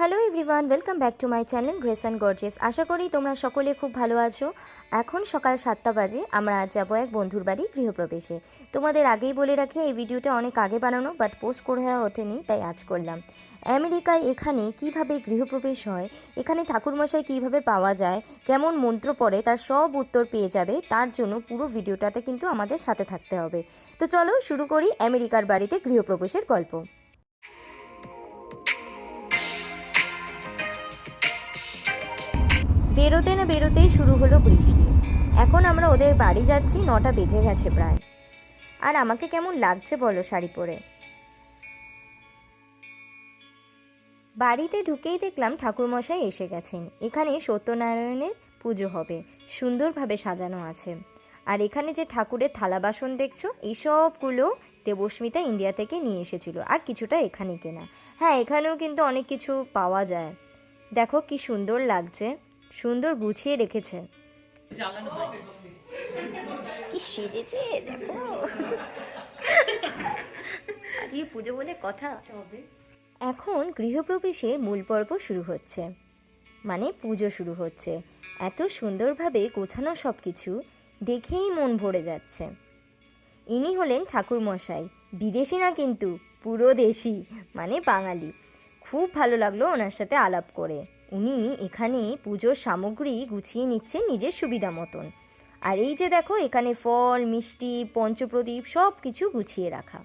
Hello everyone welcome back to my channel Grace and Gorgeous আশা করি তোমরা সকলে খুব ভালো আছো। এখন সকাল সাতটা বাজে, আমরা আজ যাব এক বন্ধুর বাড়ি গৃহপ্রবেশে। তোমাদের আগেই বলে রাখি, এই ভিডিওটা অনেক আগে বানানো বাট পোস্ট করে হয়ে ওঠেনি, তাই আজ করলাম। আমেরিকায় এখানে কীভাবে গৃহপ্রবেশ হয়, এখানে ঠাকুরমশাই কীভাবে পাওয়া যায়, কেমন মন্ত্র পড়ে, তার সব উত্তর পেয়ে যাবে, তার জন্য পুরো ভিডিওটাতে কিন্তু আমাদের সাথে থাকতে হবে। তো চলো শুরু করি আমেরিকার বাড়িতে গৃহপ্রবেশের গল্প। বেরোতে না বেরোতেই শুরু হলো বৃষ্টি। এখন আমরা ওদের বাড়ি যাচ্ছি, নটা বেজে গেছে প্রায়। আর আমাকে কেমন লাগছে বলো শাড়ি পরে? বাড়িতে ঢুকেই দেখলাম ঠাকুরমশাই এসে গেছেন। এখানে সত্যনারায়ণের পুজো হবে, সুন্দরভাবে সাজানো আছে। আর এখানে যে ঠাকুরের থালা বাসন দেখছ এই সবগুলো দেবস্মিতা ইন্ডিয়া থেকে নিয়ে এসেছিল। আর কিছুটা এখানে কেনা। হ্যাঁ এখানেও কিন্তু অনেক কিছু পাওয়া যায়। দেখো কি সুন্দর লাগছে। সুন্দর গুছিয়ে রেখেছে। কি সেজেছে দেখো। পুজো বলে কথা। এখন গৃহপ্রবেশের মূল পর্ব শুরু হচ্ছে। মানে পুজো শুরু হচ্ছে। এত সুন্দরভাবে গোছানো সব কিছু দেখেই মন ভরে যাচ্ছে। ইনি হলেন ঠাকুরমশাই বিদেশি না কিন্তু পুরো দেশি মানে বাঙালি। খুব ভালো লাগল ওনার সাথে আলাপ করে। উনি এখানে পুজোর সামগ্রী গুছিয়ে নিচ্ছেন নিজের সুবিধা মতন। আর এই যে দেখো, এখানে ফল, মিষ্টি, পঞ্চপ্রদীপ সব কিছু গুছিয়ে রাখা।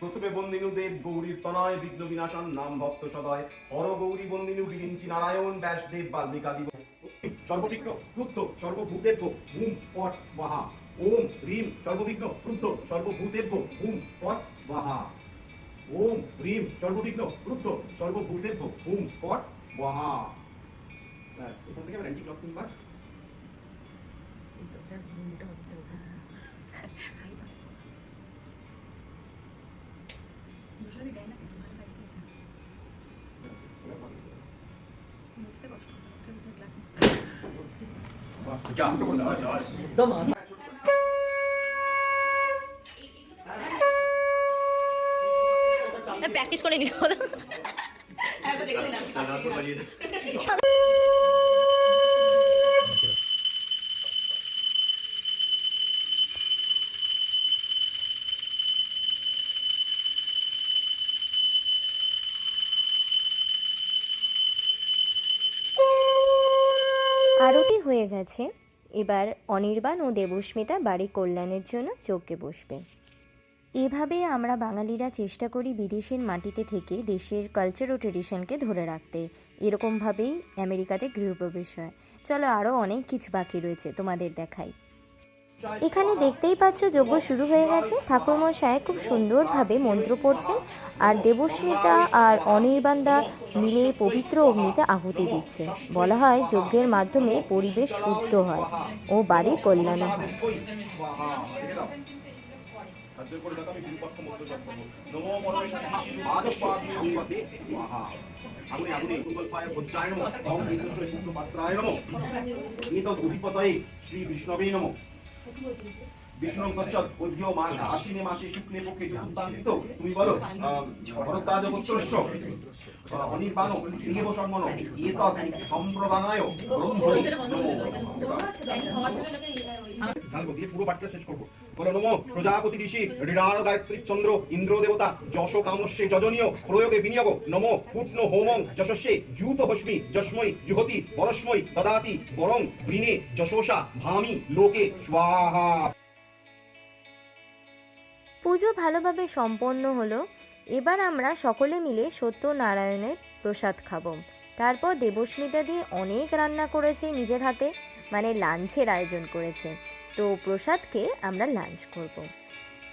প্রথমে বন্দিনু দেব গৌরীর তনয়, বিঘ্ন বিনাশন, নাম ভক্ত সদয়। হর গৌরী বন্দিনু বিরিঞ্চি নারায়ণ ব্যাস দেব। বাল্মিকাদি সর্ববিঘ্ন ক্রুদ্ধ সর্বভূতেভ্য হুম, পট বাহা ওম হ্রিম সর্ববিঘ্ন ক্রুদ্ধ সর্বভূতেভ্য হুম, পট বাহা ওম হ্রিম সর্ববিঘ্ন ক্রুদ্ধ সর্বভূতেভ্য হুম, পট বাহা ব্যাস, এখান থেকে আবার অ্যান্টি ক্লক তিনবার দুশোরই দেয় না কেন? ভালো বাড়ি দিয়েছে। ব্যাস এবার বন্ধ করে দাও। বুঝতে কষ্ট হয়। কেউ উঠে glass মুছতে প্র্যাকটিস করে নিল আরতি হয়ে গেছে। এবার অনির্বাণ ও দেবস্মিতা বাড়ি কল্যাণের জন্য চোখে বসবে। এভাবে আমরা বাঙালিরা চেষ্টা করি বিদেশের মাটিতে থেকে দেশের কালচার ও ট্রেডিশনকে ধরে রাখতে। এরকমভাবেই আমেরিকাতে গৃহপ্রবেশ হয়। চলো আরও অনেক কিছু বাকি রয়েছে তোমাদের দেখাই। এখানে দেখতেই পাচ্ছ যজ্ঞ শুরু হয়ে গেছে। ঠাকুরমশাই খুব সুন্দরভাবে মন্ত্র পড়ছেন আর দেবস্মিতা আর অনির্বাণদা মিলে পবিত্র অগ্নিতে আহুতি দিচ্ছে। বলা হয় যজ্ঞের মাধ্যমে পরিবেশ শুদ্ধ হয় ও বাড়ি কল্যাণ হয়। কুকল্পায় বজ্রায় নমঃ ওম বিদ্যুৎ পাত্রায় নমঃ প্রজাপতি ঋষি ঋণার গায়ত্রী চন্দ্র, ইন্দ্র দেবতা, যশ কামস্যে যজনীয়, প্রয়োগে বিনিয়োগ, নমো পূর্ণ হোমং, যশস্যে জূত ভস্মি যস্মৈ জুহতি পরস্মৈ দদাতি বরং বৃণে যশোষা, ভামি, লোকে, স্বাহা। পুজো ভালোভাবে সম্পন্ন হলো এবার আমরা সকলে মিলে সত্যনারায়ণের প্রসাদ খাব। তারপর দেবস্মিতা দিয়ে অনেক রান্না করেছে নিজের হাতে মানে লাঞ্চের আয়োজন করেছে। তো প্রসাদকে আমরা লাঞ্চ করব।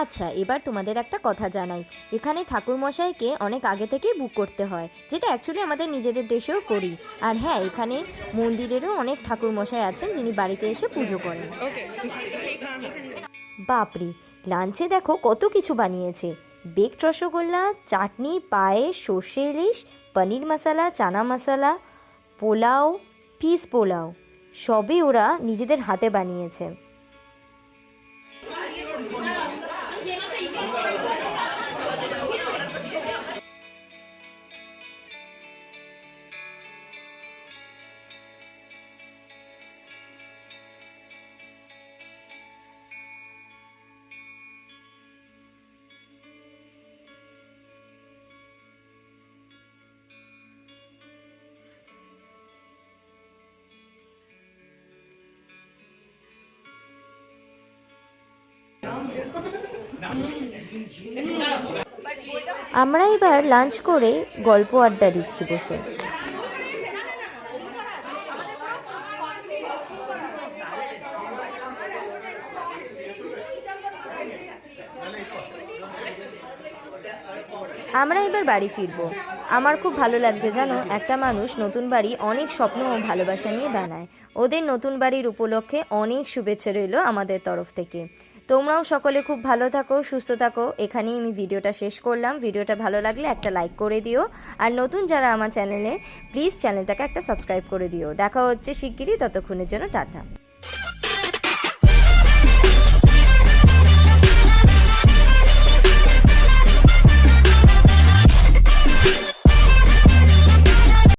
আচ্ছা এবার তোমাদের একটা কথা জানাই। এখানে ঠাকুরমশাইকে অনেক আগে থেকেই বুক করতে হয় যেটা অ্যাকচুয়ালি আমাদের নিজেদের দেশেও করি। আর হ্যাঁ এখানে মন্দিরেরও অনেক ঠাকুরমশাই আছেন যিনি বাড়িতে এসে পুজো করেন। বাপরে লাঞ্চে দেখো কত কিছু বানিয়েছে। বেকড রসগোল্লা, চাটনি, পায়েস, সর্ষে ইলিশ, পনির মশলা, চানা মশলা, পোলাও, পিস পোলাও, সবই ওরা নিজেদের হাতে বানিয়েছে। আমরা এবার লাঞ্চ করে গল্প আড্ডা দিচ্ছি বসে। আমরা এবার বাড়ি ফিরবো। আমার খুব ভালো লাগছে জানো, একটা মানুষ নতুন বাড়ি অনেক স্বপ্ন ও ভালোবাসা নিয়ে বানায়। ওদের নতুন বাড়ির উপলক্ষে অনেক শুভেচ্ছা রইল আমাদের তরফ থেকে। তোমরাও সকলে খুব ভালো থাকো, সুস্থ থাকো। এখানেই আমি ভিডিওটা শেষ করলাম। ভিডিওটা ভালো লাগলে একটা লাইক করে দিও। আর নতুন যারা আমার চ্যানেলে প্লিজ চ্যানেলটাকে একটা সাবস্ক্রাইব করে দিও। দেখা হচ্ছে শিগগিরই, ততক্ষণের জন্য টাটা।